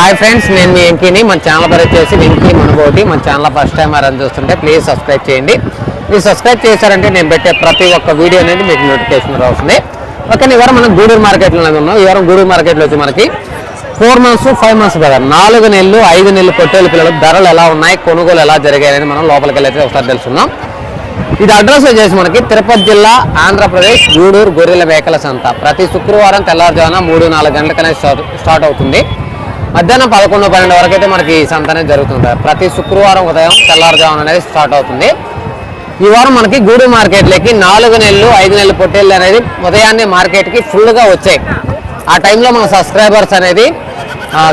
Hi friends నేను మీ వెంకీని మన channel పేరు వచ్చేసి వెంకీ మనబోటి మన ఛానల్ ఫస్ట్ టైం అని చూస్తుంటే ప్లీజ్ సబ్స్క్రైబ్ చేయండి. మీరు సబ్స్క్రైబ్ చేశారంటే నేను పెట్టే ప్రతి ఒక్క వీడియో అనేది మీకు నోటిఫికేషన్ వస్తుంది. ఓకే ఇవారం మనం గూడూరు మార్కెట్లో ఉన్నాం. ఇవారం గూడూరు మార్కెట్లో వచ్చి మనకి ఫోర్ మంత్స్ ఫైవ్ మంత్స్ కదా. నాలుగు నెలలు ఐదు నెలలు పొట్టేలు పిల్లలు ధరలు ఎలా ఉన్నాయి కొనుగోలు ఎలా జరిగాయి అనేది మనం లోపలికి వెళ్ళైతే ఒకసారి తెలుసుకుందాం. ఇది అడ్రస్ వచ్చేసి మనకి తిరుపతి జిల్లా ఆంధ్రప్రదేశ్ గూడూరు గొర్రెల మేకల సంత. ప్రతి శుక్రవారం తెల్లవారుజామున మూడు నాలుగు గంటలకనే స్టార్ట్ స్టార్ట్ అవుతుంది. మధ్యాహ్నం పదకొండు పన్నెండు వరకు అయితే మనకి ఈ సంత అనేది జరుగుతుంది. ప్రతి శుక్రవారం ఉదయం తెల్లారుజామున అనేది స్టార్ట్ అవుతుంది. ఈ వారం మనకి గూడు మార్కెట్లోకి నాలుగు నెలలు ఐదు నెలలు పొట్టేళ్ళు అనేది ఉదయాన్నే మార్కెట్కి ఫుల్గా వచ్చాయి. ఆ టైంలో మన సబ్స్క్రైబర్స్ అనేది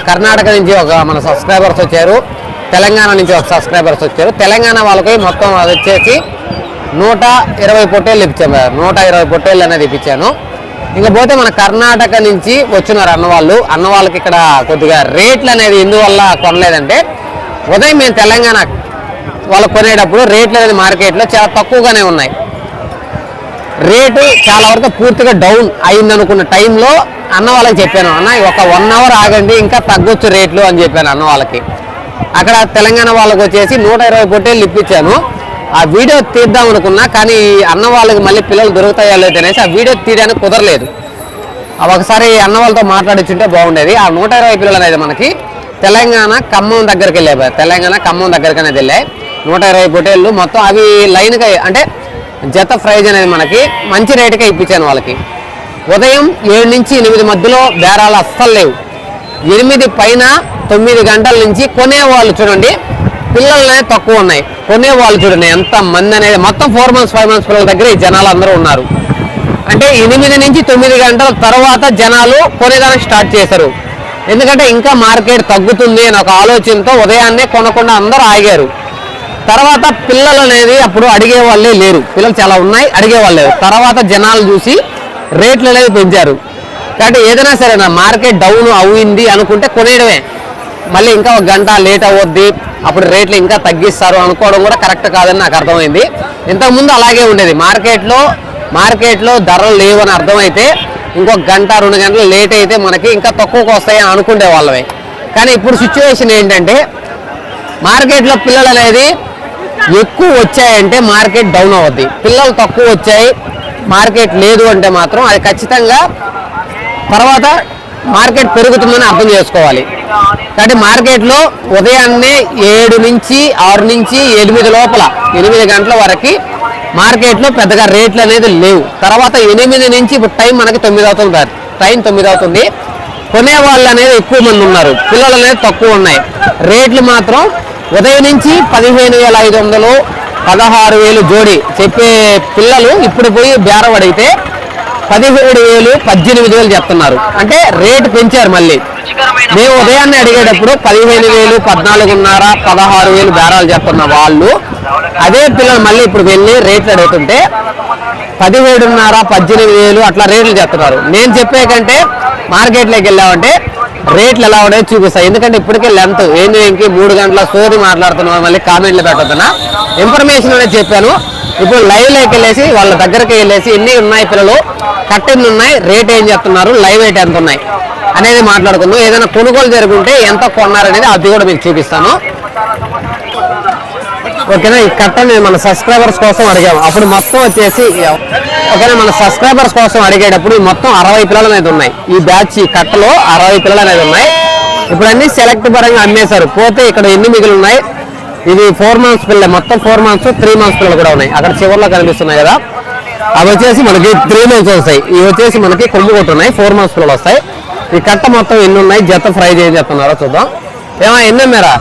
కర్ణాటక నుంచి ఒక మన సబ్స్క్రైబర్స్ వచ్చారు తెలంగాణ నుంచి ఒక సబ్స్క్రైబర్స్ వచ్చారు. తెలంగాణ వాళ్ళకి మొత్తం అది వచ్చేసి నూట ఇరవై పొట్టేళ్ళు ఇప్పించాను నూట ఇరవై పొట్టేళ్ళు అనేది ఇప్పించాను. ఇంకా పోతే మన కర్ణాటక నుంచి వచ్చినారు అన్నవాళ్ళు. అన్న వాళ్ళకి ఇక్కడ కొద్దిగా రేట్లు అనేది ఎందువల్ల కొనలేదంటే ఉదయం మేము తెలంగాణ వాళ్ళు కొనేటప్పుడు రేట్లు అనేది మార్కెట్లో చాలా తక్కువగానే ఉన్నాయి. రేటు చాలా వరకు పూర్తిగా డౌన్ అయింది అనుకున్న టైంలో అన్న వాళ్ళకి చెప్పాను అన్న ఒక వన్ అవర్ ఆగండి ఇంకా తగ్గొచ్చు రేట్లు అని చెప్పాను అన్న వాళ్ళకి అక్కడ తెలంగాణ వాళ్ళకి వచ్చేసి నూట ఇరవై పొట్టేళ్ళు ఇప్పించాను. ఆ వీడియో తీద్దాం అనుకున్నా కానీ అన్న వాళ్ళకి మళ్ళీ పిల్లలు దొరుకుతాయో లేదో అనేసి ఆ వీడియో తీయడానికి కుదరలేదు. ఒకసారి అన్న వాళ్ళతో మాట్లాడించుంటే బాగుండేది. ఆ నూట ఇరవై పిల్లలు అనేది మనకి తెలంగాణ ఖమ్మం దగ్గరికి వెళ్ళాయి తెలంగాణ ఖమ్మం దగ్గరికి అనేది వెళ్ళాయి. నూట ఇరవై పొటేళ్ళు మొత్తం అవి లైన్గా అంటే జత ప్రైజ్ అనేది మనకి మంచి రేటుకే ఇప్పించాను వాళ్ళకి. ఉదయం ఏడు నుంచి ఎనిమిది మధ్యలో బేరాలు అస్సలు లేవు. ఎనిమిది పైన తొమ్మిది గంటల నుంచి కొనేవాళ్ళు చూడండి. పిల్లలు తక్కువ ఉన్నాయి. కొనేవాళ్ళు చూడండి ఎంత మంది అనేది మొత్తం ఫోర్ మంత్స్ ఫైవ్ మంత్స్ పిల్లల దగ్గర ఈ జనాలు అందరూ ఉన్నారు. అంటే ఎనిమిది నుంచి తొమ్మిది గంటల తర్వాత జనాలు కొనేదానికి స్టార్ట్ చేశారు. ఎందుకంటే ఇంకా మార్కెట్ తగ్గుతుంది అని ఒక ఆలోచనతో ఉదయాన్నే కొనకుండా అందరూ ఆగారు. తర్వాత పిల్లలు అనేది అప్పుడు అడిగే వాళ్ళే లేరు. పిల్లలు చాలా ఉన్నాయి అడిగే వాళ్ళు లేరు. తర్వాత జనాలు చూసి రేట్లు అనేది పెంచారు. కాబట్టి ఏదైనా సరే నా మార్కెట్ డౌన్ అయింది అనుకుంటే కొనేయడమే. మళ్ళీ ఇంకా ఒక గంట లేట్ అవ్వద్ది అప్పుడు రేట్లు ఇంకా తగ్గిస్తారు అనుకోవడం కూడా కరెక్ట్ కాదని నాకు అర్థమైంది. ఇంతకుముందు అలాగే ఉండేది. మార్కెట్లో మార్కెట్లో ధరలు లేవు అని అర్థమైతే ఇంకొక గంట రెండు గంటలు లేట్ అయితే మనకి ఇంకా తక్కువకు వస్తాయి అని అనుకునే వాళ్ళమే. కానీ ఇప్పుడు సిచ్యువేషన్ ఏంటంటే మార్కెట్లో పిల్లలు అనేది ఎక్కువ వచ్చాయంటే మార్కెట్ డౌన్ అవుద్ది. పిల్లలు తక్కువ వచ్చాయి మార్కెట్ లేదు అంటే మాత్రం అది ఖచ్చితంగా తర్వాత మార్కెట్ పెరుగుతుందని అర్థం చేసుకోవాలి. కాబట్టి మార్కెట్లో ఉదయాన్నే ఏడు నుంచి ఆరు నుంచి ఎనిమిది లోపల ఎనిమిది గంటల వరకు మార్కెట్లో పెద్దగా రేట్లు అనేది లేవు. తర్వాత ఎనిమిది నుంచి ఇప్పుడు టైం మనకి తొమ్మిది అవుతుంది టైం తొమ్మిది అవుతుంది. కొనే వాళ్ళు అనేది ఎక్కువ మంది ఉన్నారు. పిల్లలు అనేది తక్కువ ఉన్నాయి. రేట్లు మాత్రం ఉదయం నుంచి పదిహేను వేల ఐదు వందలు పదహారు వేలు జోడి చెప్పే పిల్లలు ఇప్పుడు పోయి బేరం పదిహేడు వేలు పద్దెనిమిది వేలు చెప్తున్నారు. అంటే రేటు పెంచారు మళ్ళీ. మేము ఉదయాన్నే అడిగేటప్పుడు పదిహేను వేలు పద్నాలుగున్నర పదహారు వేలు బేరాలు చెప్తున్న వాళ్ళు. అదే పిల్లలు మళ్ళీ ఇప్పుడు వెళ్ళి రేట్లు అడుగుతుంటే పదిహేడున్నర పద్దెనిమిది వేలు అట్లా రేట్లు చెప్తున్నారు. నేను చెప్పే కంటే మార్కెట్లోకి వెళ్ళామంటే రేట్లు ఎలా ఉన్నాయో చూపిస్తాయి. ఎందుకంటే ఇప్పటికే లెంత్. ఏంది మూడు గంటల సోది మాట్లాడుతున్నాం మళ్ళీ కామెంట్లు పెట్టొద్దునా? ఇన్ఫర్మేషన్ అనేది చెప్పాను. ఇప్పుడు లైవ్లోకి వెళ్ళేసి వాళ్ళ దగ్గరికి వెళ్ళేసి ఎన్ని ఉన్నాయి పిల్లలు? కట్ ఎన్ని ఉన్నాయి? రేట్ ఏం చెప్తున్నారు? లైవ్ రేట్ ఎంత ఉన్నాయి? అనేది మాట్లాడుకుందాం. ఏదైనా కొనుగోలు జరుగుంటే ఎంత కొన్నారనేది అది కూడా మీకు చూపిస్తాను. ఓకేనా? ఈ కట్ట నేను మన సబ్స్క్రైబర్స్ కోసం అడిగాము అప్పుడు మొత్తం వచ్చేసి ఓకేనా? మన సబ్స్క్రైబర్స్ కోసం అడిగేటప్పుడు మొత్తం అరవై పిల్లలు అనేది ఉన్నాయి. ఈ బ్యాచ్ ఈ కట్టలో అరవై పిల్లలు అనేది ఉన్నాయి. ఇప్పుడు అన్ని సెలెక్ట్ పరంగా అమ్మేశారు. పోతే ఇక్కడ ఎన్ని మిగిలి ఉన్నాయి? ఇది ఫోర్ మంత్స్ పిల్లలు మొత్తం ఫోర్ మంత్స్ త్రీ మంత్స్ పిల్లలు కూడా ఉన్నాయి. అక్కడ చివరిలో కనిపిస్తున్నాయి కదా. అవి వచ్చేసి మనకి త్రీ మంత్స్ వస్తాయి. ఇవి వచ్చేసి మనకి కొమ్ము కొట్టు ఉన్నాయి ఫోర్ మంత్స్ పిల్లలు వస్తాయి. ఈ కట్ట మొత్తం ఎన్ని ఉన్నాయి? జత ఫ్రై చేసి చెప్తున్నారో చూద్దాం. ఏమో ఎన్ని మేరా?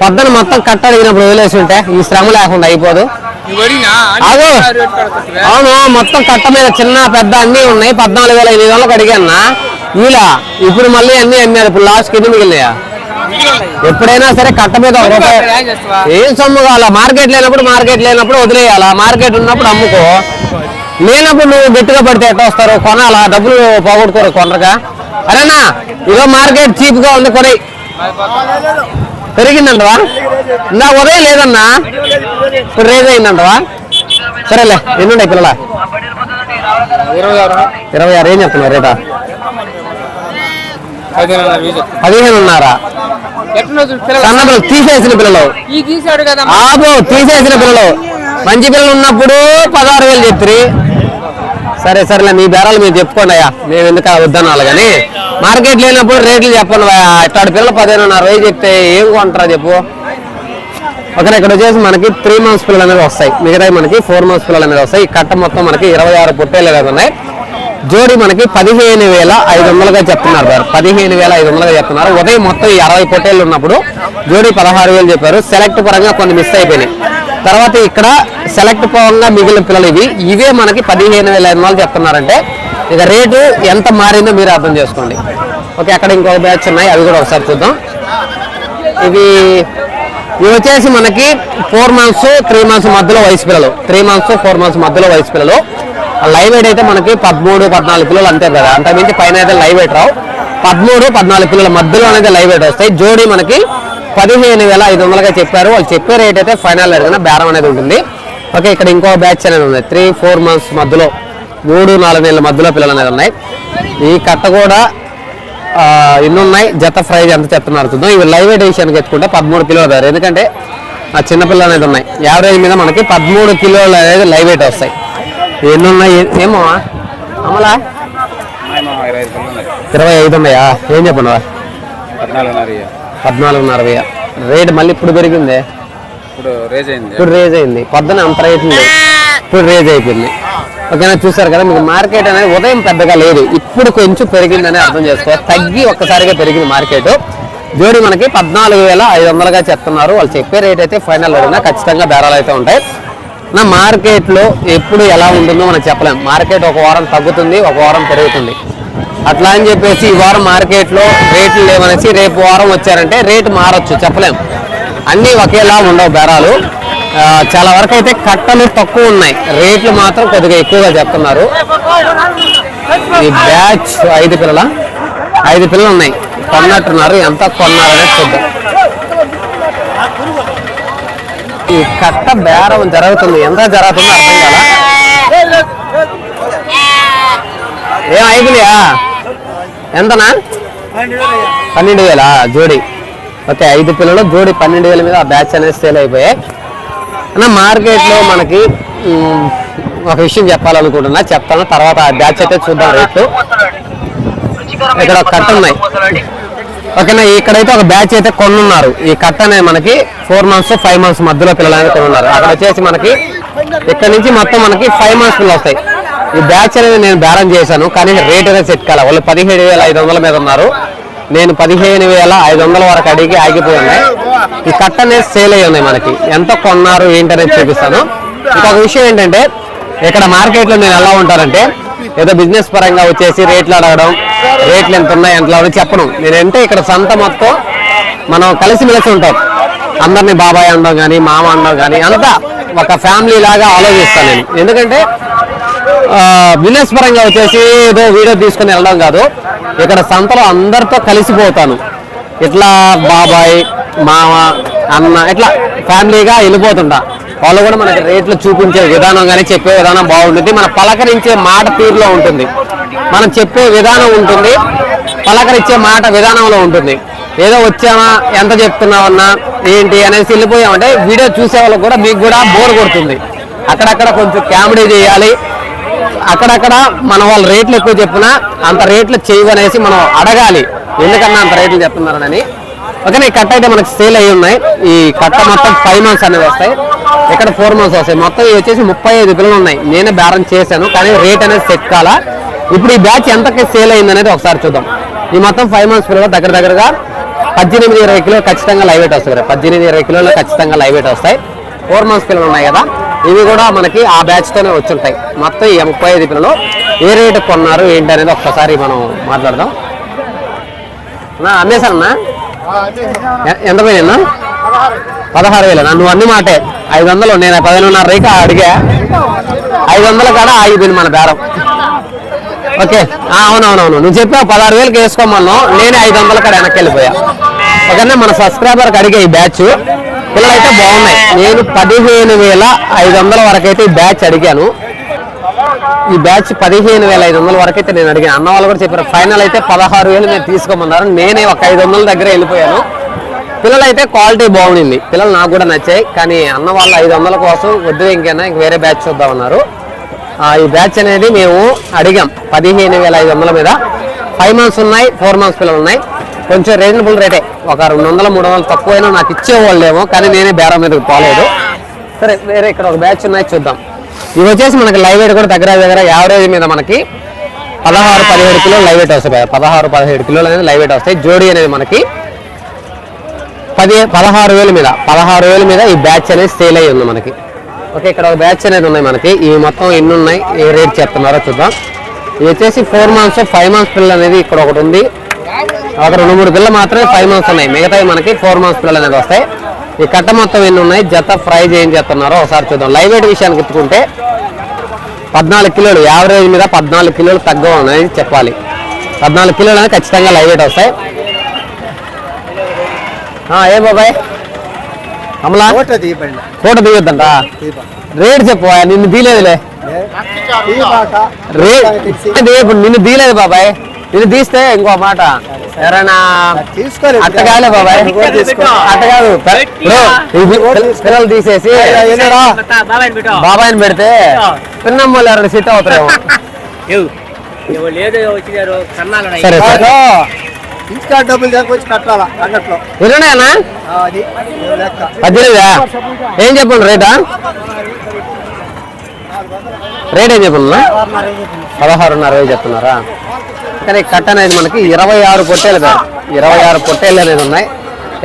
పొద్దున మొత్తం కట్ట అడిగినప్పుడు వదిలేసి ఉంటే ఈ శ్రమ లేకుండా అయిపోదు. అవును మొత్తం కట్ట మీద చిన్న పెద్ద అన్ని ఉన్నాయి. పద్నాలుగు వేల ఎనిమిది వందలకు అడిగానా ఇలా ఇప్పుడు మళ్ళీ అన్ని అమ్మారు. ఇప్పుడు లాస్ట్కి ఎన్ని మిగిలినాయా? ఎప్పుడైనా సరే కట్ట మీద ఒక రూపాయి ఏం సొమ్ము కావాలా? మార్కెట్ లేనప్పుడు మార్కెట్ లేనప్పుడు వదిలేయాలా? మార్కెట్ ఉన్నప్పుడు అమ్ముకో. లేనప్పుడు నువ్వు గట్టిగా పడితే ఎట్లా వస్తారు? కొనాలా? డబ్బులు పోగొట్టుకోరు కొనరుగా అరేనా ఇదో మార్కెట్ చీప్గా ఉంది కొని పెరిగిందంటవా? నా ఉదయం లేదన్నా? ఇప్పుడు రేజ్ అయిందంటవా? సరేలే ఎన్నున్నాయి పిల్లల? ఇరవై ఆరు ఇరవై ఆరు ఏం చెప్తున్నారు రేటా పదిహేనున్నర. వీజు పదిహేనున్నారా ఎట్లా పిల్లలు. సన్న పిల్లలు తీసేసిన పిల్లలు. ఆపు తీసేసిన పిల్లలు. మంచి పిల్లలు ఉన్నప్పుడు పదహారు వేలు చెప్తురి. సరే సరేలే మీ బేరాలు మీరు చెప్పుకోండి అయ్యా. మేము ఎందుకు వద్దనాలి కానీ. మార్కెట్ లేనప్పుడు రేట్లు చెప్పండి అయ్యా. ఇట్లాంటి పిల్లలు పదిహేనున్నర వేలు చెప్తే ఏం కొంటారా చెప్పు. ఒకరి ఇక్కడ వచ్చేసి మనకి త్రీ మంత్స్ పిల్లలు అనేది వస్తాయి. మిగతా మనకి ఫోర్ మంత్స్ పిల్లలు అనేది వస్తాయి. ఈ కట్ట మొత్తం మనకి ఇరవై ఆరు పుట్టేలు అనేది ఉన్నాయి. జోడి మనకి పదిహేను వేల ఐదు వందలుగా చెప్తున్నారు సార్. పదిహేను వేల ఐదు వందలుగా చెప్తున్నారు. ఉదయం మొత్తం అరవై పొట్టేళ్ళు ఉన్నప్పుడు జోడి పదహారు వేలు చెప్పారు. సెలెక్ట్ పరంగా కొన్ని మిస్ అయిపోయినాయి. తర్వాత ఇక్కడ సెలెక్ట్ పరంగా మిగిలిన పిల్లలు ఇవి. ఇవే మనకి పదిహేను వేల ఐదు వందలు చెప్తున్నారంటే ఇక రేటు ఎంత మారిందో మీరు అర్థం చేసుకోండి. ఓకే అక్కడ ఇంకొక బ్యాచ్ ఉన్నాయి. అవి కూడా ఒకసారి చూద్దాం. ఇవి ఇవి వచ్చేసి మనకి ఫోర్ మంత్స్ త్రీ మంత్స్ మధ్యలో వయసు పిల్లలు. త్రీ మంత్స్ ఫోర్ మంత్స్ మధ్యలో వయసు పిల్లలు. లైవ్ వెయిట్ అయితే మనకి పదమూడు పద్నాలుగు పిల్లలు అంతే కదా అంత మించి పైన అయితే లైవ్ వెయిట్ రావు. పదమూడు పద్నాలుగు పిల్లల మధ్యలో అనేది లైవ్ వెయిట్ వస్తాయి. జోడీ మనకి పదిహేను వేల ఐదు వందలుగా చెప్పారు. వాళ్ళు చెప్పే రేట్ అయితే ఫైనల్ రేట్ బేరం అనేది ఉంటుంది. ఓకే ఇక్కడ ఇంకో బ్యాచ్ అనేది ఉంది. త్రీ ఫోర్ మంత్స్ మధ్యలో మూడు నాలుగు నెలల మధ్యలో పిల్లలు అనేది ఉన్నాయి. ఈ కట్ట కూడా ఆ, ఉన్నాయి. జత ప్రైజ్ ఎంత చెప్తున్నారు చూద్దాం. ఇవి లైవ్ ఎడిషన్కి ఎత్తుకుంటే పదమూడు కిలోలు ధర ఎందుకంటే ఆ చిన్న పిల్లలు అనేది ఉన్నాయి. యావరేజ్ మీద మనకి పదమూడు కిలోలు అనేది లైవ్ వెయిట్ వస్తాయి. ఎన్ని ఉన్నాయి ఏమో అమలా? ఇరవై ఐదు ఉన్నాయి ఏం చెప్పను పద్నాలుగున్నర వెయ్యి రేట్ మళ్ళీ ఇప్పుడు పెరిగిందే? ఇప్పుడు రేజ్ అయింది. పొద్దున అంత రేట్ ఉంది. ఇప్పుడు రేజ్ అయిపోయింది. ఓకేనా? చూసారు కదా మీకు మార్కెట్ అనేది ఉదయం పెద్దగా లేదు. ఇప్పుడు కొంచెం పెరిగిందని అర్థం చేసుకో. తగ్గి ఒక్కసారిగా పెరిగింది మార్కెట్. జోడి మనకి పద్నాలుగు వేల ఐదు వందలుగా చెప్తున్నారు. వాళ్ళు చెప్పే రేట్ అయితే ఫైనల్ అడిగినా ఖచ్చితంగా బేరాలు అయితే ఉంటాయి. నా మార్కెట్లో ఎప్పుడు ఎలా ఉంటుందో మనం చెప్పలేం. మార్కెట్ ఒక వారం తగ్గుతుంది ఒక వారం పెరుగుతుంది. అట్లా అని చెప్పేసి ఈ వారం మార్కెట్లో రేట్లు లేవనేసి రేపు వారం వచ్చారంటే రేటు మారచ్చు చెప్పలేం. అన్నీ ఒకేలా ఉండవు బేరాలు. చాలా వరకు అయితే కట్టలు తక్కువ ఉన్నాయి. రేట్లు మాత్రం కొద్దిగా ఎక్కువగా చెప్తున్నారు. ఈ బ్యాచ్ ఐదు పిల్లల ఐదు పిల్లలు ఉన్నాయి. కొన్నట్టున్నారు ఎంత కొన్నారనేది చూద్దాం. ఈ కట్ట బేరం జరుగుతుంది. ఎంత జరుగుతుందో అర్థం కదా ఏం అయిపోయా ఎంతనా? పన్నెండు వేలా? జోడి. ఓకే ఐదు పిల్లలు జోడి పన్నెండు వేల మీద ఆ బ్యాచ్ అనేది సేల్ అయిపోయాయి. అన్న మార్కెట్లో మనకి ఒక విషయం చెప్పాలనుకుంటున్నా. చెప్తాను తర్వాత ఆ బ్యాచ్ అయితే చూద్దాం రేట్లు. ఇక్కడ ఒక కట్ట ఉన్నాయి. ఓకేనా ఇక్కడైతే ఒక బ్యాచ్ అయితే కొనున్నారు ఈ కట్ట అనేది మనకి ఫోర్ మంత్స్ ఫైవ్ మంత్స్ మధ్యలో పిల్లలు అనేది కొనున్నారు. అక్కడ వచ్చేసి మనకి ఇక్కడ నుంచి మొత్తం మనకి ఫైవ్ మంత్స్ పిల్లలు వస్తాయి. ఈ బ్యాచ్ అనేది నేను బ్యారం చేశాను కానీ రేట్ అనేది సెట్ కాల. వాళ్ళు పదిహేడు వేల ఐదు వందల మీద ఉన్నారు. నేను పదిహేను వేల ఐదు వందల వరకు అడిగి ఆగిపోయి ఉన్నాయి. ఈ కట్ట అనేది సేల్ అయ్యి ఉన్నాయి మనకి. ఎంత కొన్నారు ఏంటనేది చూపిస్తాను. ఇంకొక విషయం ఏంటంటే ఇక్కడ మార్కెట్లో నేను ఎలా ఉంటానంటే ఏదో బిజినెస్ పరంగా వచ్చేసి రేట్లు అడగడం రేట్లు ఎంత ఉన్నాయి ఎంత అని చెప్పను. నేనంటే ఇక్కడ సంత మొత్తం మనం కలిసిమెలిసి ఉంటాం. అందరినీ బాబాయ్ అనడం కానీ మామ అనడం కానీ అంతా ఒక ఫ్యామిలీ లాగా ఆలోచిస్తాను నేను. ఎందుకంటే బిజినెస్ పరంగా వచ్చేసి ఏదో వీడియో తీసుకుని వెళ్ళడం కాదు. ఇక్కడ సంతలో అందరితో కలిసిపోతాను. ఇట్లా బాబాయ్ మామ అన్న ఇట్లా ఫ్యామిలీగా వెళ్ళిపోతుంటా. వాళ్ళు కూడా మనకి రేట్లు చూపించే విధానం కానీ చెప్పే విధానం బాగుంటుంది. మన పలకరించే మాట తీరులో ఉంటుంది. మనం చెప్పే విధానం ఉంటుంది. పలకరించే మాట విధానంలో ఉంటుంది. ఏదో వచ్చామా ఎంత చెప్తున్నామన్నా ఏంటి అనేసి వెళ్ళిపోయామంటే వీడియో చూసే వాళ్ళకి కూడా మీకు కూడా బోర్ కొడుతుంది. అక్కడక్కడ కొంచెం కామెడీ చేయాలి. అక్కడక్కడ మన వాళ్ళు రేట్లు ఎక్కువ చెప్పినా అంత రేట్లు చేయవనేసి మనం అడగాలి. ఎందుకన్నా అంత రేట్లు చెప్తున్నారని. ఓకేనా ఈ కట్ట అయితే మనకి సేల్ అయ్యి ఉన్నాయి. ఈ కట్ట మొత్తం ఫైవ్ మంత్స్ అనేవి వస్తాయి. ఇక్కడ ఫోర్ మంత్స్ వస్తాయి. మొత్తం వచ్చేసి ముప్పై ఐదు పిల్లలు ఉన్నాయి. నేనే బేరం చేశాను కానీ రేట్ అనేది సెట్ కాలా? ఇప్పుడు ఈ బ్యాచ్ ఎంతకి సేల్ అయింది అనేది ఒకసారి చూద్దాం. ఈ మొత్తం ఫైవ్ మంత్స్ పిల్లలు దగ్గర దగ్గరగా పద్దెనిమిది ఇరవై కిలోలు ఖచ్చితంగా లైవ్ వెయిట్ వస్తాయి పద్దెనిమిది ఇరవై కిలోలు ఖచ్చితంగా లైవ్ వెయిట్ వస్తాయి. ఫోర్ మంత్స్ పిల్లలు ఉన్నాయి కదా. ఇవి కూడా మనకి ఆ బ్యాచ్ తోనే వచ్చుంటాయి. మొత్తం ఈ ముప్పై ఐదు పిల్లలు ఏ రేటు కొన్నారు ఏంటి అనేది ఒక్కసారి మనం మాట్లాడదాం. నా అమ్మేశానన్నా? ఎంత పోయినా పదహారు వేలు. నువ్వు అన్ని మాటే. ఐదు వందలు నేను పదిహేనున్నర రేఖ అడిగా. ఐదు వందల కాడ ఆగిపోయింది మన బేరం. ఓకే. అవునవునవును. నువ్వు చెప్పావు పదహారు వేలకు వేసుకోమన్నావు. నేనే ఐదు వందల కాడ వెనక్కి వెళ్ళిపోయా. ఒకనే మన సబ్స్క్రైబర్కి అడిగే ఈ బ్యాచ్ పిల్లలు అయితే బాగున్నాయి. నేను పదిహేను వేల ఐదు వందల వరకు అయితే ఈ బ్యాచ్ అడిగాను. ఈ బ్యాచ్ పదిహేను వేల ఐదు వందల వరకు అయితే నేను అడిగాను. అన్న వాళ్ళు కూడా చెప్పారు ఫైనల్ అయితే పదహారు వేలు నేను తీసుకోమన్నారు. నేనే ఒక ఐదు వందల దగ్గర వెళ్ళిపోయాను. పిల్లలు అయితే క్వాలిటీ బాగుండింది. పిల్లలు నాకు కూడా నచ్చాయి. కానీ అన్న వాళ్ళు ఐదు వందల కోసం వద్దు ఇంకైనా? ఇంక వేరే బ్యాచ్ చూద్దామన్నారు. ఈ బ్యాచ్ అనేది మేము అడిగాం పదిహేను వేల ఐదు వందల మీద. ఫైవ్ మంత్స్ ఉన్నాయి ఫోర్ మంత్స్ పిల్లలు ఉన్నాయి. కొంచెం రీజనబుల్ రేటే ఒక రెండు వందల మూడు వందలు తక్కువైనా నాకు ఇచ్చేవాళ్ళేమో కానీ నేనే బేరం మీదకి పోలేదు. సరే వేరే ఇక్కడ ఒక బ్యాచ్ ఉన్నాయి చూద్దాం. ఇవి వచ్చేసి మనకి లైవ్ వెయిట్ కూడా దగ్గర దగ్గర యావరేజ్ మీద మనకి పదహారు పదిహేడు కిలోలు లైవ్ వెయిట్ వస్తాయి. పదహారు పదిహేడు కిలోలు అనేది లైవ్ వెయిట్ వస్తాయి. జోడీ అనేది మనకి పది పదహారు వేల మీద పదహారు వేల మీద ఈ బ్యాచ్ అనేది సేల్ అయ్యి ఉంది మనకి. ఓకే ఇక్కడ ఒక బ్యాచ్ అనేది ఉన్నాయి మనకి. ఇవి మొత్తం ఎన్ని ఉన్నాయి ఏ రేట్ చెప్తున్నారో చూద్దాం. ఇది వచ్చేసి ఫోర్ మంత్స్ ఫైవ్ మంత్స్ పిల్లలు అనేది ఇక్కడ ఒకటి ఉంది. ఒక రెండు మూడు పిల్లలు మాత్రమే ఫైవ్ మంత్స్ ఉన్నాయి. మిగతావి మనకి ఫోర్ మంత్స్ పిల్లలు అనేది వస్తాయి. ఈ కట్ట మొత్తం ఎన్ని ఉన్నాయి జత ఫ్రై ఏం చేస్తున్నారో ఒకసారి చూద్దాం. లైవ్ వెయిట్ విషయానికి ఎత్తుకుంటే పద్నాలుగు కిలోలు యావరేజ్ మీద పద్నాలుగు కిలోలు తగ్గ అనేది చెప్పాలి. పద్నాలుగు కిలోలు అనేది ఖచ్చితంగా లైవ్ వెయిట్ వస్తాయి. ఏ బాబాయ్? అమలా? ఫోటో తీయొద్దంట. రేట్ చెప్పు నిన్ను తీలేదులే రేట్ ఇప్పుడు నిన్ను తీలేదు బాబాయ్. నిన్ను తీస్తే ఇంకో మాట. ఎవరైనా తీసుకోలేదు. అట్ట కాలే బాబాయ్. అట్ట కాదు ఇప్పుడు ఇది పిల్లలు తీసేసి బాబాయ్ని పెడితే పిన్నమ్మలు ఎవరైనా సిట్ అవుతారేమో. లేదు వచ్చినారు కన్నాలు సరే సరే. ఇంకా డబ్బులు తీసుకొచ్చి కట్టాలా అది. లెక్క? పద్దెనిమిదా? ఏం చెప్పండి రేటా? రేట్ ఏం చెప్పండి పదహారున్నర వేలు చెప్తున్నారా? కానీ కట్ట అనేది మనకి ఇరవై ఆరు పొట్టేలు కాదు ఇరవై ఆరు పొట్టేలు అనేది ఉన్నాయి.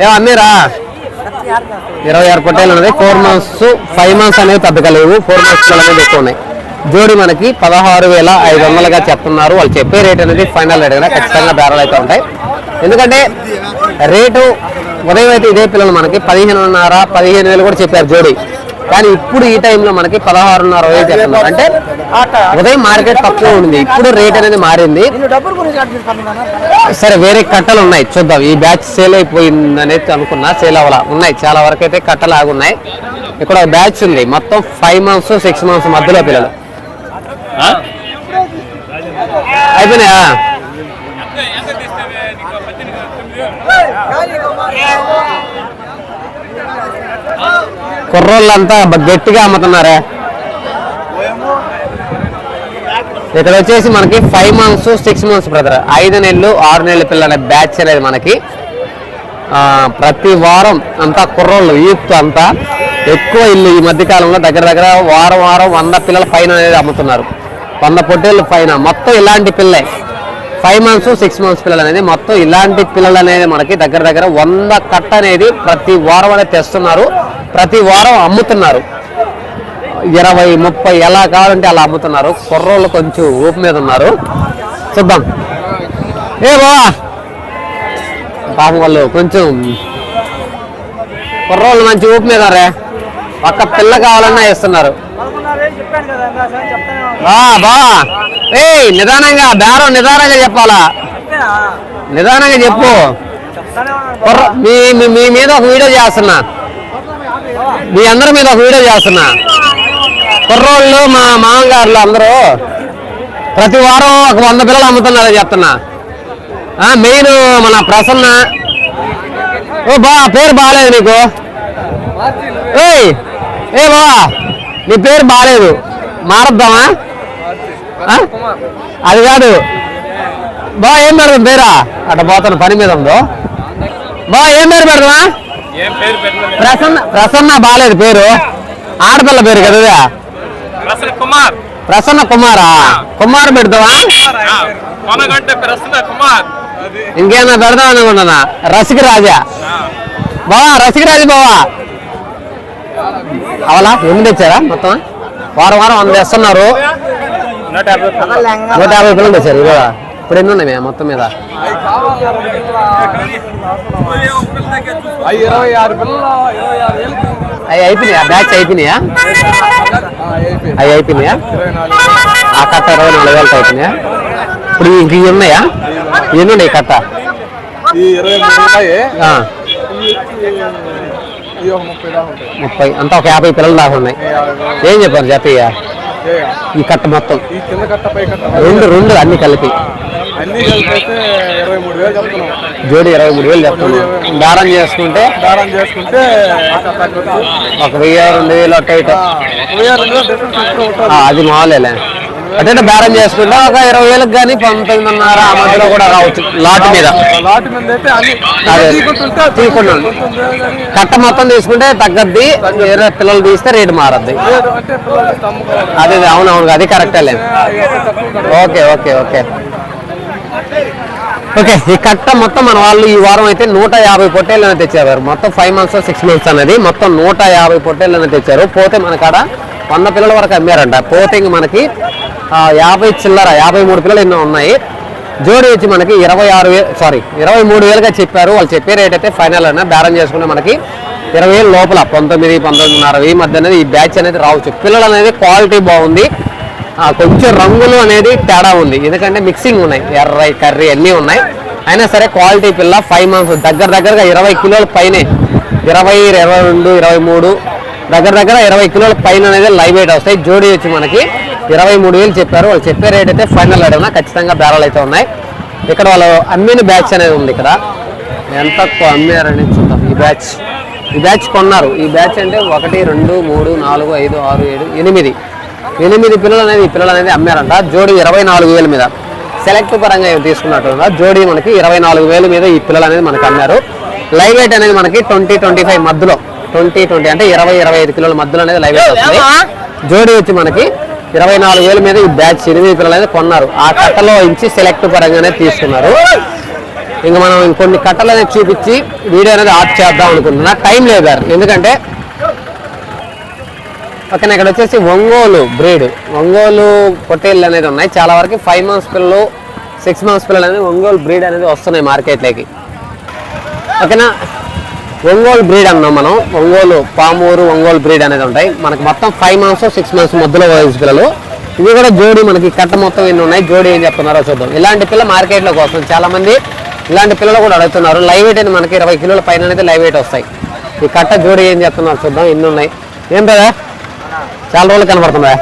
ఏమో అమ్మీరా? ఇరవై ఆరు పొట్టేలు అనేది ఫోర్ మంత్స్ ఫైవ్ మంత్స్ అనేవి తగ్గలేవు ఫోర్ మంత్స్ అనేది ఎక్కువ ఉన్నాయి. జోడి మనకి పదహారు వేల ఐదు వందలుగా చెప్తున్నారు. వాళ్ళు చెప్పే రేట్ అనేది ఫైనల్ రేట్ కదా ఖచ్చితంగా బేరాలు అయితే ఉంటాయి. ఎందుకంటే రేటు ఉదయం అయితే ఇదే పిల్లలు మనకి పదిహేనున్నర పదిహేను వేలు కూడా చెప్పారు జోడి. కానీ ఇప్పుడు ఈ టైంలో మనకి పదహారున్నర వేలు చెప్తున్నారు అంటే ఉదయం మార్కెట్ తక్కువ ఉంది. ఇప్పుడు రేట్ అనేది మారింది. సరే వేరే కట్టలు ఉన్నాయి. చూద్దాం. ఈ బ్యాచ్ సేల్ అయిపోయింది అనేది అనుకున్నా సేల్ అవ్వాల? ఉన్నాయి. చాలా వరకు అయితే కట్టలు ఆగున్నాయి. ఇక్కడ బ్యాచ్ ఉంది. మొత్తం ఫైవ్ మంత్స్ సిక్స్ మంత్స్ మధ్యలో పిల్లలు. అయిపోయినాయా? కుర్రోళ్ళంతా గట్టిగా అమ్ముతున్నారే? ఇక్కడ వచ్చేసి మనకి five months six months brother ఐదు నెలలు ఆరు నెలల పిల్లల బ్యాచ్ అనేది మనకి ప్రతి వారం అంతా కుర్రోళ్ళు యూత్ అంతా ఎక్కువ ఇల్లు ఈ మధ్య కాలంలో దగ్గర దగ్గర వారం వారం వంద పిల్లల పైన అనేది అమ్ముతున్నారు. వంద పొట్టేళ్ళు పైన మొత్తం ఇలాంటి పిల్లే ఫైవ్ మంత్స్ సిక్స్ మంత్స్ పిల్లలు అనేది మొత్తం ఇలాంటి పిల్లలు అనేది మనకి దగ్గర దగ్గర వంద కట్ట అనేది ప్రతి వారం అనేది తెస్తున్నారు. ప్రతి వారం అమ్ముతున్నారు. ఇరవై ముప్పై ఎలా కావాలంటే అలా అమ్ముతున్నారు. కుర్రోళ్ళు కొంచెం ఊపు మీద ఉన్నారు. చూద్దాం. ఏ బావా? పాపం వాళ్ళు కొంచెం కుర్రోళ్ళు మంచి ఊపు మీద రే ఒక్క పిల్ల కావాలన్నా ఇస్తున్నారు బా బా ఏ నిదానంగా బేరం నిదానంగా చెప్పాలా? నిదానంగా చెప్పు. మీ మీ- మీద ఒక వీడియో చేస్తున్నా. మీ అందరి మీద ఒక వీడియో చేస్తున్నా. కుర్రోళ్ళు మా మామగారులు అందరూ ప్రతి వారం ఒక వంద పిల్లలు అమ్ముతున్నారని చెప్తున్నా. మెయిన్ మన ప్రసన్న. ఓ బా పేరు బాగాలేదు నీకు. ఏయ్ ఏ బా నీ పేరు బాగాలేదు మారద్దామా? అది కాదు. బా ఏం పెడదాం పేరా? అట్ట పోతాను పని మీద ఉందో బా ఏం పేరు పెడదామా ఏం పేరు పెట్టలేదు. ప్రసన్న ప్రసన్న బాగాలేదు పేరు. ఆడపిల్ల పేరు కదా? ప్రసన్న కుమార్. ప్రసన్న కుమారా? కుమార్ పెడతావా? కొనగంటే ప్రసన్న కుమార్. అది. ఇంకేమైనా పెడదాం అనుకుంటున్నా? రసిక రాజా. బావా రసిక రాజు బావా. అవలా ఎన్ని తెచ్చారా మొత్తం? వారం వారం వంద తెస్తున్నారు. నూట యాభై యాభై పిల్లలు తెచ్చారు ఇవాళ. ఇప్పుడు ఎన్ని ఉన్నాయి మొత్తం మీద? అవి అయిపోయినాయా? బ్యాచ్ అయిపోయినాయా? అవి అయిపోయినాయా? ఆ కట్ట ఇరవై నాలుగు వేలతో అయిపోయినాయా? ఇప్పుడు ఇంక ఇవి ఉన్నాయా? ఎన్ని ఉన్నాయి ఈ కట్ట? ముప్పై ఉంటాయి. అంతా ఒక యాభై పిల్లలు దాకా ఉన్నాయి. ఏం చెప్పారు చెప్పయ్యా ఈ కట్ట మొత్తం. రెండు రెండు అన్ని కలిపి. జోడి ఇరవై మూడు వేలు చెప్తున్నాం. దారం చేసుకుంటే? దారం చేసుకుంటే. ఒక వెయ్యి రెండు వేలు అట్ట అది మామూలేలే. అంటే బేరం చేసుకుంటే ఒక ఇరవై వేలకు కానీ పంతొమ్మిదిన్నర ఆ మధ్యలో కూడా రావచ్చు లాట్ మీద. లాటి కట్ట మొత్తం తీసుకుంటే తగ్గద్ది వేరే పిల్లలు తీస్తే రేటు మారద్ది. అదే అదే, అవును అవును అది కరెక్టే లేదు. Okay okay okay. ఓకే ఈ కట్ట మొత్తం మన వాళ్ళు ఈ వారం అయితే నూట యాభై పొట్టేళ్ళని తెచ్చారు. మొత్తం ఫైవ్ మంత్స్ సిక్స్ మంత్స్ అనేది మొత్తం నూట యాభై పొట్టేళ్ళని తెచ్చారు. పోతే మన కాడ వంద పిల్లల వరకు అమ్మారంట. పోతే మనకి యాభై చిల్లర యాభై మూడు పిల్లలు ఎన్నో ఉన్నాయి. జోడి వచ్చి మనకి ఇరవై ఆరు వేలు సారీ ఇరవై మూడు వేలుగా చెప్పారు. వాళ్ళు చెప్పే రేట్ అయితే ఫైనల్ అయినా బేరం చేసుకుంటే మనకి ఇరవై వేలు లోపల పంతొమ్మిది పంతొమ్మిదిన్నర ఈ మధ్య అనేది ఈ బ్యాచ్ అనేది రావచ్చు. పిల్లలు అనేది క్వాలిటీ బాగుంది. కొంచెం రంగులు అనేది తేడా ఉంది. ఎందుకంటే మిక్సింగ్ ఉన్నాయి. ఎర్ర కర్రీ అన్నీ ఉన్నాయి. అయినా సరే క్వాలిటీ పిల్ల ఫైవ్ మంత్స్ దగ్గర దగ్గరగా ఇరవై కిలోల పైనే. ఇరవై ఇరవై రెండు ఇరవై మూడు దగ్గర దగ్గర ఇరవై కిలోల పైన అనేది లైవ్ వెయిట్ వస్తాయి. జోడీ వచ్చి మనకి ఇరవై మూడు వేలు చెప్పారు. వాళ్ళు చెప్పే రేట్ అయితే ఫైనల్ అడిగినా ఖచ్చితంగా బేరాలు అయితే ఉన్నాయి. ఇక్కడ వాళ్ళు అమ్మిన బ్యాచ్ అనేది ఉంది ఇక్కడ. ఎంత అమ్మారని చూద్దాం. ఈ బ్యాచ్ ఈ బ్యాచ్ కొన్నారు. ఈ బ్యాచ్ అంటే ఒకటి రెండు మూడు నాలుగు ఐదు ఆరు ఏడు ఎనిమిది. ఎనిమిది పిల్లలు అనేది ఈ పిల్లలు అనేది అమ్మారంట. జోడి ఇరవై నాలుగు వేల మీద. సెలెక్ట్ పరంగా తీసుకున్నట్టు జోడి మనకి ఇరవై నాలుగు వేల మీద ఈ పిల్లలు అనేది మనకి అమ్మారు. లైవ్ వెయిట్ అనేది మనకి ట్వంటీ ట్వంటీ ఫైవ్ మధ్యలో. ట్వంటీ ట్వంటీ అంటే ఇరవై ఇరవై ఐదు కిలోల మధ్యలో అనేది లైవ్ వెయిట్ వస్తుంది. జోడి వచ్చి మనకి ఇరవై నాలుగు వేల మీద ఈ బ్యాచ్ ఎనిమిది పిల్లలు కొన్నారు. ఆ కట్టలో ఇంచి సెలెక్ట్ పరంగానే తీసుకున్నారు. ఇంకా మనం ఇంకొన్ని కట్టలు అనేది చూపించి వీడియో అనేది ఆఫ్ చేద్దాం అనుకుంటున్నా. టైం లేదు గారు ఎందుకంటే పక్కన ఇక్కడ వచ్చేసి ఒంగోలు బ్రీడ్. ఒంగోలు పొట్టేళ్ళు అనేది ఉన్నాయి. చాలా వరకు ఫైవ్ మంత్స్ పిల్లలు సిక్స్ మంత్స్ పిల్లలు అనేది ఒంగోలు బ్రీడ్ అనేది వస్తున్నాయి మార్కెట్లోకి. ఓకేనా ఒంగోలు బ్రీడ్ అన్నాం మనం. ఒంగోలు పామూరు ఒంగోలు బ్రీడ్ అనేది ఉంటాయి. మనకి మొత్తం ఫైవ్ మంత్స్ సిక్స్ మంత్స్ మధ్యలో వయసు పిల్లలు. ఇవి కూడా జోడి మనకి కట్ట మొత్తం ఎన్ని ఉన్నాయి? జోడి ఏం చెప్తున్నారో చూద్దాం. ఇలాంటి పిల్ల మార్కెట్లోకి వస్తుంది చాలామంది ఇలాంటి పిల్లలు కూడా అడుగుతున్నారు. లైవ్ వెయిట్ అని మనకి ఇరవై కిలోల పైన అనేది లైవ్ వెయిట్ వస్తాయి. ఈ కట్ట జోడి ఏం చెప్తున్నారు చూద్దాం. ఎన్ని ఉన్నాయి? ఏం కదా చాలా రోజులు కనబడుతుందా?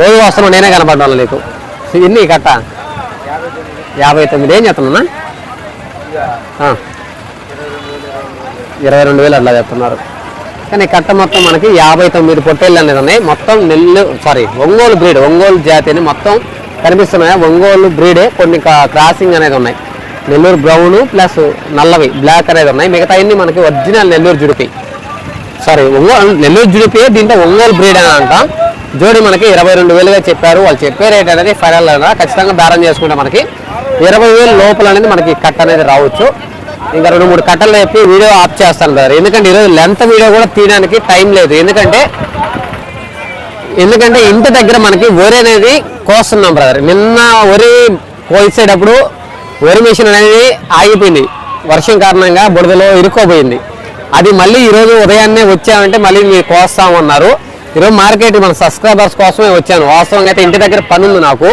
రోజు వస్తున్నావు నేనే కనబడ్డాను నీకు. ఎన్ని ఈ కట్ట? యాభై తొమ్మిది. ఏం చెప్తున్నా ఇరవై రెండు వేలు అట్లా చెప్తున్నారు కానీ కట్ట మొత్తం మనకి యాభై తొమ్మిది పొట్టేళ్ళు అనేది ఉన్నాయి. మొత్తం నెల్లు సారీ ఒంగోలు బ్రీడ్ ఒంగోలు జాతి అని మొత్తం కనిపిస్తున్నాయి? ఒంగోలు బ్రీడే కొన్ని క్రాసింగ్ అనేది ఉన్నాయి. నెల్లూరు బ్రౌన్ ప్లస్ నల్లవి బ్లాక్ అనేది ఉన్నాయి. మిగతా అన్ని మనకి ఒరిజినల్ నెల్లూరు జుడిపి. సారీ ఒంగోలు నెల్లూరు జుడిపి దీంట్లో ఒంగోలు బ్రీడ్ అని అంటాం. జోడి మనకి ఇరవై రెండు వేలుగా చెప్పారు. వాళ్ళు చెప్పే రేట్ అనేది ఫైనల్ ఖచ్చితంగా బేరం చేసుకుంటే మనకి ఇరవై వేలు లోపల అనేది మనకి కట్ట అనేది రావచ్చు. ఇంకా రెండు మూడు కట్టలు చెప్పి వీడియో ఆఫ్ చేస్తాను సార్ ఎందుకంటే ఈరోజు లెంత్ వీడియో కూడా తీయడానికి టైం లేదు. ఎందుకంటే ఎందుకంటే ఇంటి దగ్గర మనకి వరి అనేది కోస్తున్నాం బ్రదర్. నిన్న వరి కోసేటప్పుడు వరి మిషన్ అనేది ఆగిపోయింది. వర్షం కారణంగా బుడదలో ఇరుక్కోపోయింది. అది మళ్ళీ ఈరోజు ఉదయాన్నే వచ్చామంటే మళ్ళీ మీరు కోస్తామన్నారు ఈరోజు మార్కెట్ మన సబ్స్క్రైబర్స్ కోసమే వచ్చాను. వాస్తవంగా అయితే ఇంటి దగ్గర పని ఉంది నాకు.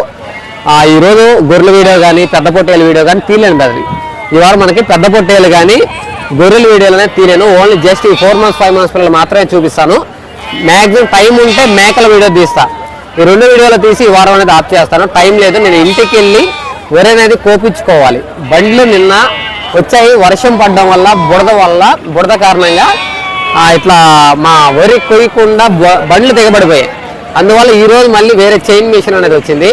ఆ, ఈరోజు గొర్రెల వీడియో కానీ పెద్ద పొట్టేల వీడియో కానీ తీయలేను బ్రదర్. ఈ వారం మనకి పెద్ద పొట్టేలు కానీ గొర్రెల వీడియోలు అనేది తీయలేను ఓన్లీ జస్ట్ ఈ ఫోర్ మంత్స్ ఫైవ్ మంత్స్ పిల్లలు మాత్రమే చూపిస్తాను. మ్యాక్సిమం టైం ఉంటే మేకల వీడియో తీస్తా. ఈ రెండు వీడియోలు తీసి ఈ వారం అనేది ఆఫ్ చేస్తాను. టైం లేదు నేను ఇంటికి వెళ్ళి వరి అనేది కోపించుకోవాలి. బండ్లు నిన్న వచ్చాయి వర్షం పడడం వల్ల బురద వల్ల బురద కారణంగా ఇట్లా మా వరి కొయ్యకుండా బ- బండ్లు దిగబడిపోయాయి అందువల్ల ఈ రోజు మళ్ళీ వేరే చైన్ మిషన్ అనేది వచ్చింది.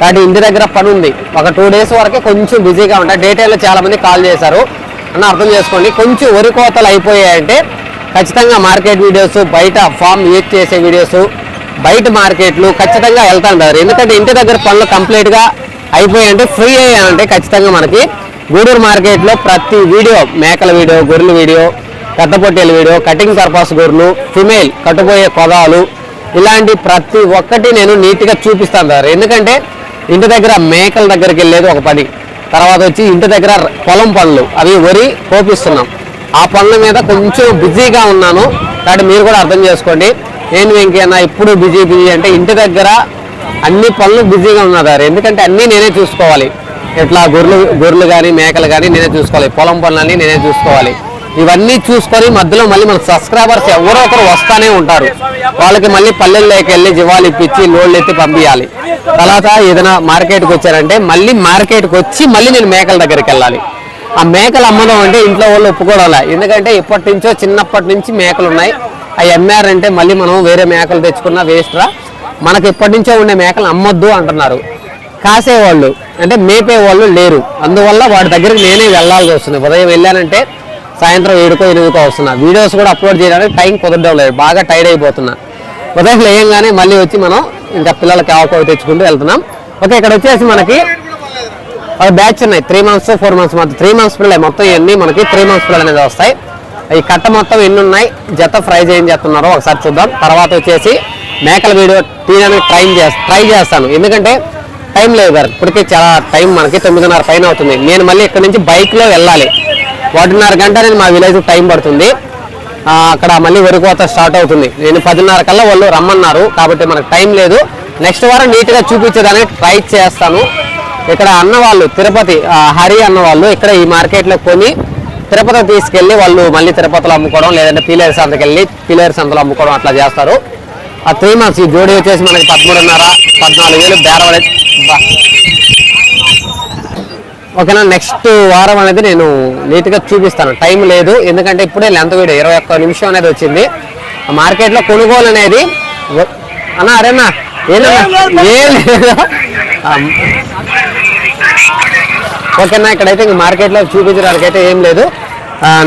కాబట్టి ఇంటి దగ్గర పని ఉంది. ఒక టూ డేస్ వరకే కొంచెం బిజీగా ఉంటాయి డే టైంలో చాలా మంది కాల్ చేశారు. అని అర్థం చేసుకోండి. కొంచెం వరి కోతలు అయిపోయాయంటే ఖచ్చితంగా మార్కెట్ వీడియోస్ బయట ఫామ్ యూజ్ చేసే వీడియోస్ బయట మార్కెట్లు ఖచ్చితంగా వెళ్తాను బ్రదర్ ఎందుకంటే ఇంటి దగ్గర పనులు కంప్లీట్గా అయిపోయాయంటే ఫ్రీ అయ్యాయంటే ఖచ్చితంగా మనకి గూడూరు మార్కెట్లో ప్రతి వీడియో మేకల వీడియో గొర్రెల వీడియో పెద్ద పొట్టేల వీడియో కటింగ్ పర్పస్ గొర్రెలు ఫిమేల్ కట్టుపోయే కొదాలు ఇలాంటి ప్రతి ఒక్కటి నేను నీట్గా చూపిస్తాను బ్రదర్ ఎందుకంటే ఇంటి దగ్గర మేకల దగ్గరికి వెళ్ళేది ఒక పని. తర్వాత వచ్చి ఇంటి దగ్గర పొలం పనులు. అవి వరి కోపిస్తున్నాం. ఆ పనుల మీద కొంచెం బిజీగా ఉన్నాను. కాబట్టి మీరు కూడా అర్థం చేసుకోండి. నేను ఇంకేనా ఇప్పుడు బిజీ బిజీ అంటే ఇంటి దగ్గర అన్ని పనులు బిజీగా ఉన్నారు. ఎందుకంటే అన్నీ నేనే చూసుకోవాలి. ఇట్లా గొర్రెలు గొర్రెలు కానీ మేకలు కానీ నేనే చూసుకోవాలి. పొలం పనులన్నీ నేనే చూసుకోవాలి. ఇవన్నీ చూసుకొని మధ్యలో మళ్ళీ మన సబ్స్క్రైబర్స్ ఎవరో ఒకరు వస్తానే ఉంటారు. వాళ్ళకి మళ్ళీ పల్లెల్లోకి వెళ్ళి జీవాలు ఇప్పించి లోడ్లు ఎత్తి పంపించాలి తర్వాత ఏదైనా మార్కెట్కి వచ్చారంటే మళ్ళీ మార్కెట్కి వచ్చి మళ్ళీ నేను మేకల దగ్గరికి వెళ్ళాలి. ఆ మేకలు అమ్మడం అంటే ఇంట్లో వాళ్ళు ఒప్పుకోవాలి? ఎందుకంటే ఇప్పటి నుంచో చిన్నప్పటి నుంచి మేకలు ఉన్నాయి. అవి అమ్మారంటే మళ్ళీ మనం వేరే మేకలు తెచ్చుకున్న వేస్ట్ రా. మనకి ఇప్పటి నుంచో ఉండే మేకలు అమ్మొద్దు అంటున్నారు. కాసేవాళ్ళు అంటే మేపే వాళ్ళు లేరు. అందువల్ల వాడి దగ్గరికి నేనే వెళ్ళాల్సి వస్తుంది. ఉదయం వెళ్ళానంటే సాయంత్రం ఏడుకో ఎనిమిదికో వస్తున్నా. వీడియోస్ కూడా అప్లోడ్ చేయడానికి టైం కుదరడం లేదు. బాగా టైర్డ్ అయిపోతున్నా. ఉదయం లేయంగానే మళ్ళీ వచ్చి మనం ఇంకా పిల్లలకి ఆవుకోవి తెచ్చుకుంటూ వెళ్తున్నాం. ఓకే ఇక్కడ వచ్చేసి మనకి ఒక బ్యాచ్ ఉన్నాయి. త్రీ మంత్స్ ఫోర్ మంత్స్ మొత్తం త్రీ మంత్స్ పిల్లలు. మొత్తం ఇవన్నీ మనకి త్రీ మంత్స్ పిల్లలు అనేది వస్తాయి. ఈ కట్ట మొత్తం ఎన్ని ఉన్నాయి? జత ఫ్రై ఏం చేస్తున్నారో ఒకసారి చూద్దాం. తర్వాత వచ్చేసి మేకల వీడియో తీయడానికి ట్రై చేస్తా ట్రై చేస్తాను. ఎందుకంటే టైం లేదు గారు ఇప్పటికే చాలా టైం మనకి తొమ్మిదిన్నర పైన అవుతుంది. నేను మళ్ళీ ఇక్కడ నుంచి బైక్లో వెళ్ళాలి. ఒకటిన్నర గంట నేను మా విలేజ్ టైం పడుతుంది. అక్కడ మళ్ళీ వరికోత స్టార్ట్ అవుతుంది. నేను పదిన్నర కల్లా వాళ్ళు రమ్మన్నారు. కాబట్టి మనకు టైం లేదు. నెక్స్ట్ వారం నీట్గా చూపించేదానికి ట్రై చేస్తాను. ఇక్కడ అన్నవాళ్ళు తిరుపతి హరి అన్న వాళ్ళు ఇక్కడ ఈ మార్కెట్లో కొని తిరుపతి తీసుకెళ్ళి వాళ్ళు మళ్ళీ తిరుపతిలో అమ్ముకోవడం లేదంటే పీలేరు సంతకి వెళ్ళి పీలేరు సంతలో అమ్ముకోవడం అట్లా చేస్తారు. ఆ త్రీ మంత్స్ ఈ జోడీ వచ్చేసి మనకి పదమూడున్నర పద్నాలుగు వేలు బేరం ఓకేనా నెక్స్ట్ వారం అనేది నేను నీట్గా చూపిస్తాను. టైం లేదు ఎందుకంటే ఇప్పుడే లెంత్ వీడియో ఇరవై ఒక్క నిమిషం అనేది వచ్చింది. మార్కెట్లో కొనుగోలు అనేది అన్న అరేనా ఏదన్నా? ఏం లేదు ఓకేనా ఇక్కడైతే ఇంక మార్కెట్లో చూపించడానికి అయితే ఏం లేదు.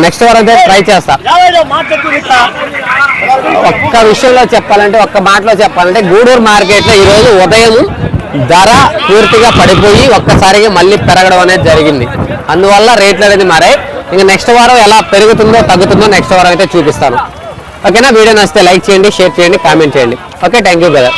నెక్స్ట్ వారం అయితే ట్రై చేస్తా. ఒక్క విషయంలో చెప్పాలంటే ఒక్క మాటలో చెప్పాలంటే గూడూరు మార్కెట్లో ఈరోజు ఉదయం ధర పూర్తిగా పడిపోయి ఒక్కసారిగా మళ్ళీ పెరగడం అనేది జరిగింది. అందువల్ల రేట్లు అనేది మారాయి. ఇంకా నెక్స్ట్ వారం ఎలా పెరుగుతుందో తగ్గుతుందో నెక్స్ట్ వారం అయితే చూపిస్తాను. ఓకేనా? వీడియో నచ్చితే లైక్ చేయండి షేర్ చేయండి కామెంట్ చేయండి. Okay thank you brother.